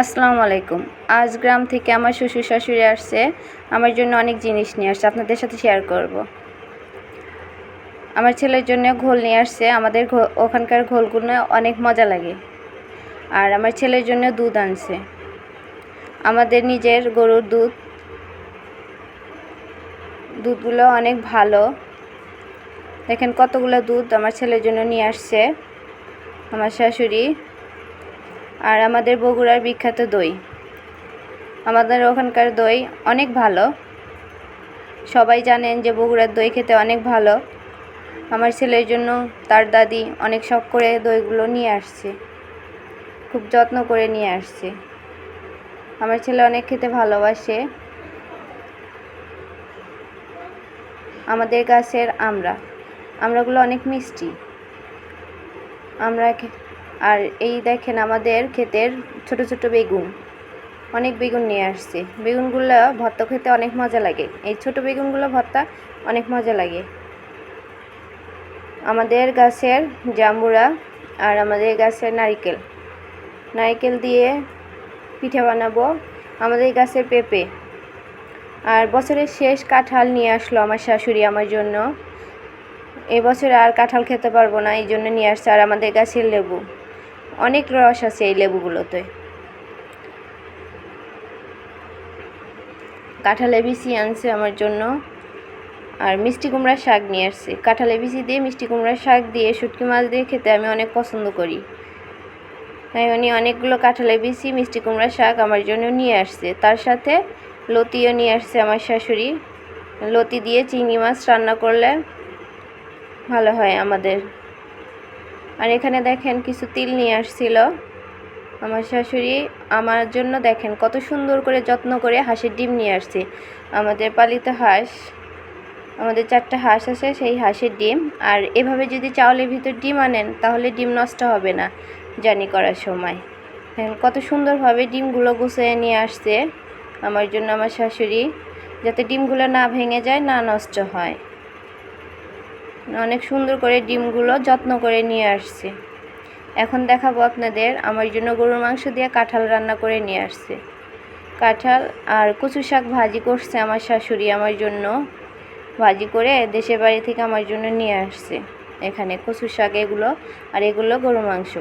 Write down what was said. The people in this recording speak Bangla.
আসসালামু আলাইকুম। আজ গ্রাম থেকে আমার শ্বশুর শাশুড়ি আসছে। আমার জন্য অনেক জিনিস নিয়ে আসছে। আপনাদের সাথে শেয়ার করব। আমার ছেলের জন্য ঘোল নিয়ে আসছে। আমাদের ওখানকার ঘোলগুলো অনেক মজা লাগে। আর আমার ছেলের জন্য দুধ আনছে। আমাদের নিজের গরুর দুধ। দুধগুলো অনেক ভালো। দেখেন কতগুলো দুধ আমার ছেলের জন্য নিয়ে আসছে। আমার শাশুড়ি আর আমাদের বগুড়ার বিখ্যাত দই। আমাদের ওখানকার দই অনেক ভালো। সবাই জানেন যে বগুড়ার দই খেতে অনেক ভালো। আমার ছেলের জন্য তার দাদি অনেক শখ করে দইগুলো নিয়ে আসছে। খুব যত্ন করে নিয়ে আসছে। আমার ছেলে অনেক খেতে ভালোবাসে। আমাদের গাছের আমরা আমরাগুলো অনেক মিষ্টি। আমরা আর এই দেখেন আমাদের ক্ষেতের ছোট ছোট বেগুন। অনেক বেগুন নিয়ে আসছে। বেগুনগুলো ভর্তা খেতে অনেক মজা লাগে। এই ছোট বেগুনগুলো ভর্তা অনেক মজা লাগে। আমাদের গাছের জাম্বুরা আর আমাদের গাছের নারিকেল। নারিকেল দিয়ে পিঠে বানাবো আমাদের গাছের পেঁপে। আর বছরের শেষ কাঁঠাল নিয়ে আসলো আমার শাশুড়ি আমার জন্য। এবছরে আর কাঁঠাল খেতে পারব না, এই জন্য নিয়ে আসছে। আর আমাদের গাছের লেবু। অনেক রস আছে এই লেবুগুলোতে। কাঁঠালে বিচি আনছে আমার জন্য। আর মিষ্টি কুমড়ার শাক নিয়ে আসছে। কাঁঠালে বিচি দিয়ে মিষ্টি কুমড়ার শাক দিয়ে শুটকি মাছ দিয়ে খেতে আমি অনেক পছন্দ করি। তাই উনি অনেকগুলো কাঁঠালে বিচি মিষ্টি কুমড়ার শাক আমার জন্য নিয়ে আসছে। তার সাথে লতিও নিয়ে আসছে আমার শাশুড়ি। লতি দিয়ে চিংড়ি মাছ রান্না করলে ভালো হয় আমাদের আর এখানে দেখেন কিছু তিল নিয়ে আসছিল। আমার শাশুড়ি আমার জন্য দেখেন কত সুন্দর করে যত্ন করে হাঁসের ডিম নিয়ে আসছে। আমাদের পালিত হাঁস, আমাদের চারটা হাঁস আছে, সেই হাঁসের ডিম। আর এভাবে যদি চাউলের ভিতর ডিম আনেন, তাহলে ডিম নষ্ট হবে না জানি করার সময়। কত সুন্দরভাবে ডিমগুলো গুছিয়ে নিয়ে আসছে। আমার জন্য আমার শাশুড়ি, যাতে ডিমগুলো না ভেঙে যায়, না নষ্ট হয়। অনেক সুন্দর করে ডিমগুলো যত্ন করে নিয়ে আসছে। এখন দেখাবো আপনাদের আমার জন্য গরুর মাংস দিয়ে কাঁঠাল রান্না করে নিয়ে আসছে। কাঁঠাল আর কচু শাক ভাজি করছে আমার শাশুড়ি আমার জন্য। ভাজি করে দেশের বাড়ি থেকে আমার জন্য নিয়ে আসছে। এখানে কচু শাক এগুলো আর এগুলো গরুর মাংস।